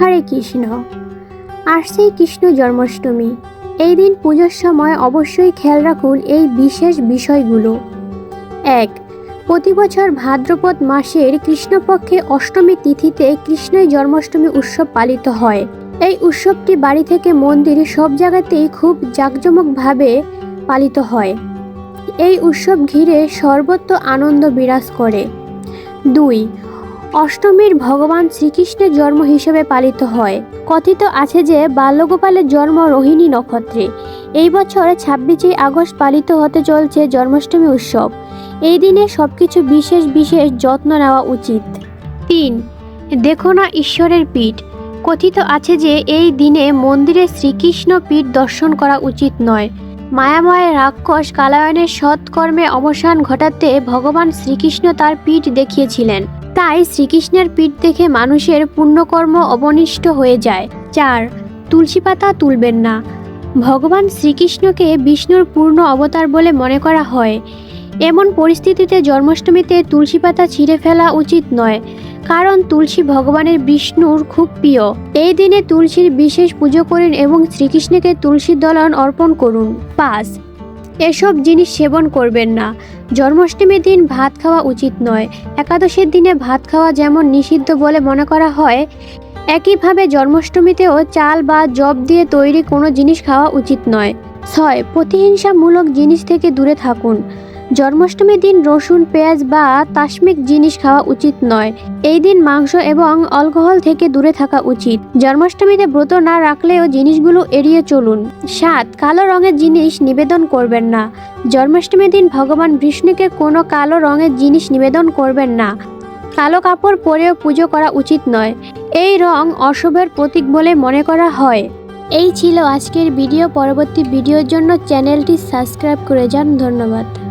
হরে কৃষ্ণ। আসছেই কৃষ্ণ জন্মাষ্টমী। এই দিন পুজোর সময় অবশ্যই খেয়াল রাখুন এই বিশেষ বিষয়গুলো। এক, প্রতি বছর ভাদ্রপদ মাসের কৃষ্ণপক্ষে অষ্টমী তিথিতে কৃষ্ণের জন্মাষ্টমী উৎসব পালিত হয়। এই উৎসবটি বাড়ি থেকে মন্দির সব জায়গাতেই খুব জাঁকজমকভাবে পালিত হয়। এই উৎসব ঘিরে সর্বত্র আনন্দ বিরাজ করে। দুই অষ্টমীর ভগবান শ্রীকৃষ্ণের জন্ম হিসেবে পালিত হয়। কথিত আছে যে, বাল্যগোপালের জন্ম রোহিণী নক্ষত্রে। এই বছর ছাব্বিশে আগস্ট পালিত হতে চলছে জন্মাষ্টমী উৎসব। এই দিনে সবকিছু বিশেষ বিশেষ যত্ন নেওয়া উচিত। তিন, দেখো না ঈশ্বরের পীঠ। কথিত আছে যে, এই দিনে মন্দিরে শ্রীকৃষ্ণ পীঠ দর্শন করা উচিত নয়। মায়াময় রাক্ষস কালায়নের সৎকর্মে অবসান ঘটাতে ভগবান শ্রীকৃষ্ণ তার পীঠ দেখিয়েছিলেন। তাই শ্রীকৃষ্ণের পীঠ দেখে মানুষের পুণ্যকর্ম অবনিষ্ট হয়ে যায়। চার, তুলসী পাতা তুলবেন না। ভগবান শ্রীকৃষ্ণকে বিষ্ণুর পূর্ণ অবতার বলে মনে করা হয়। এমন পরিস্থিতিতে জন্মাষ্টমীতে তুলসী পাতা ছিঁড়ে ফেলা উচিত নয়, কারণ তুলসী ভগবানের বিষ্ণুর খুব প্রিয়। এই দিনে তুলসীর বিশেষ পুজো করুন এবং শ্রীকৃষ্ণকে তুলসীর দলন অর্পণ করুন। পাঁচ এসব জিনিস সেবন করবেন না। জন্মাষ্টমীর দিন ভাত খাওয়া উচিত নয়। একাদশীর দিনে ভাত খাওয়া যেমন নিষিদ্ধ বলে মনে করা হয়, একইভাবে জন্মাষ্টমীতেও চাল বা জব দিয়ে তৈরি কোনো জিনিস খাওয়া উচিত নয়। ছয়, প্রতিহিংসামূলক জিনিস থেকে দূরে থাকুন। জন্মাষ্টমীর দিন রসুন, পেঁয়াজ বা তাসমিক জিনিস খাওয়া উচিত নয়। এই দিন মাংস এবং অ্যালকোহল থেকে দূরে থাকা উচিত। জন্মাষ্টমীতে ব্রত না রাখলেও জিনিসগুলো এড়িয়ে চলুন। সাত, কালো রঙের জিনিস নিবেদন করবেন না। জন্মাষ্টমীর দিন ভগবান বিষ্ণুকে কোনো কালো রঙের জিনিস নিবেদন করবেন না। কালো কাপড় পরেও পুজো করা উচিত নয়। এই রং অশুভের প্রতীক বলে মনে করা হয়। এই ছিল আজকের ভিডিও। পরবর্তী ভিডিওর জন্য চ্যানেলটি সাবস্ক্রাইব করে যান। ধন্যবাদ।